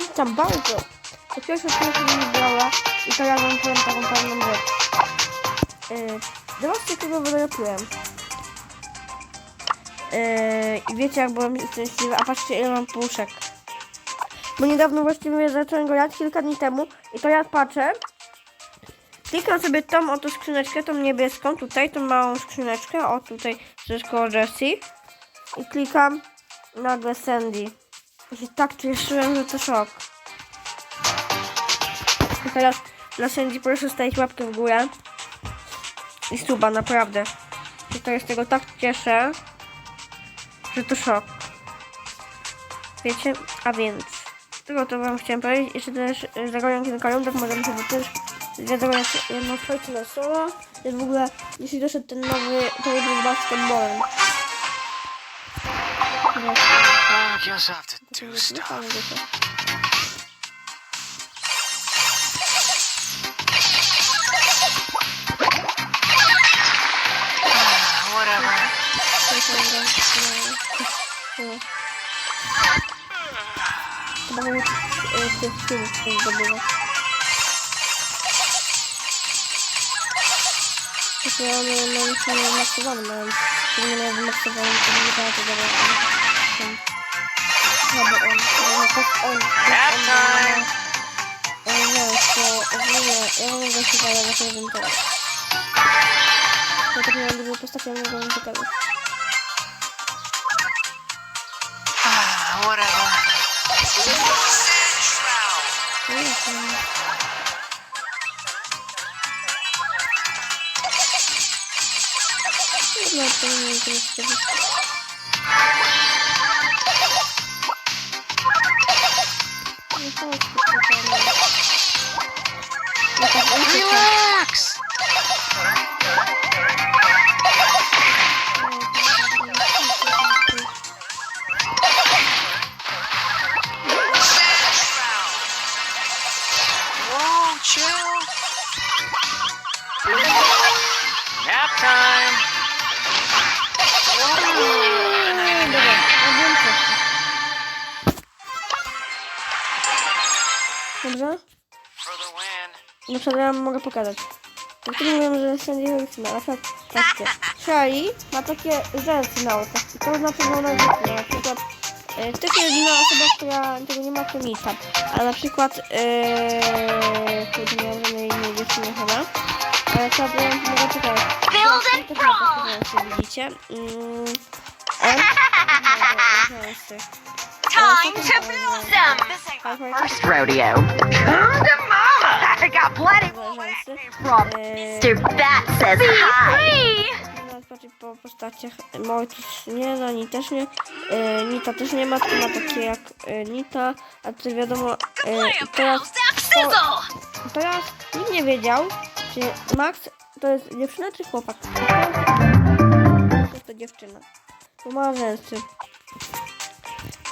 Witam bardzo. To pierwszy odcinek nie brała i to ja wam powiem taką pewną rzecz. Yy, zobaczcie, kogo wylepiłem. Yy, I wiecie, jak byłem szczęśliwy, a patrzcie, ile mam puszek. Bo niedawno właściwie zacząłem go jadć kilka dni temu i to ja patrzę. Klikam sobie tą oto skrzyneczkę, tą niebieską, tutaj, tą małą skrzyneczkę, o tutaj, koło Jessie. I klikam nagle Sandy. I się tak cieszyłem, że to szok. I teraz dla Sandy proszę stawić łapkę w górę. I suba, naprawdę. To jest tego tak cieszę, że to szok. Wiecie? A więc, tego to wam chciałem powiedzieć. Jeszcze też y, zagram kilka rundek, możemy sobie też zagrać jedną fajkę na solo. Jest w ogóle, jeśli doszedł ten nowy, to jest basketballem. I guess I have to do stuff. Whatever. Chyba nawet e, tych filmów coś zdobywa. Tylko ja mam na nic nie wymaksowany, mam. Gdybym nie miał wymaksowany, to bym nie dała tego robić. No bo on, no to on, Nap time. on, nie wiem, to ogólnie, ja mam go chyba, ja go nie wiem teraz. Ja tak miałam dużo postaci, ja mogę go pokazać. Ah, Whatever. No nie wiem. Relax. Whoa, chill. Nap time. Na przykład ja mogę pokazać. Niektórzy mówią, że sędzia Wilsona, na przykład patrzcie. Shari ma takie rzęsy na oczach i to znaczy, że ona jest. Na przykład e, to jest jedyna osoba, która tego nie ma, to Misa. A na przykład kurde, nie mam żadnej innej dziewczyny chyba. Ale ja wam mogę pokazać. Build and rzęsy, widzicie? Mm, M. Time to. Tak, ma First rodeo. Come Mr. Bat says hi. Można zobaczyć po postaciach Mortis nie, no Ni też nie. E, Nita też nie ma, to ma takie jak e, Nita, a to wiadomo, e, i teraz, to, teraz nikt nie wiedział, czy Max to jest dziewczyna czy chłopak. To jest to dziewczyna, bo ma rzęsy.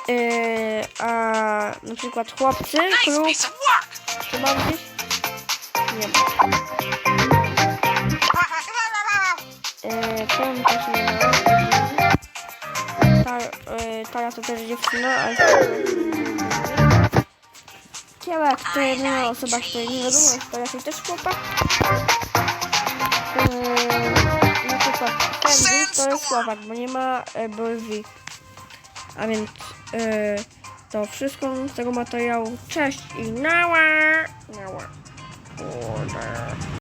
E, a na przykład chłopcy, work. czy ma gdzieś? Nie. E, Tom też nie ma. Ta, e, Tara to też dziewczyna, ale... Kiełek to jedyna osoba, której nie wiadomo, jest to jakiś też chłopak. E, na przykład Sandy to jest chłopak, bo nie ma e. A więc e, to wszystko z tego materiału. Cześć i nała! Nała. order.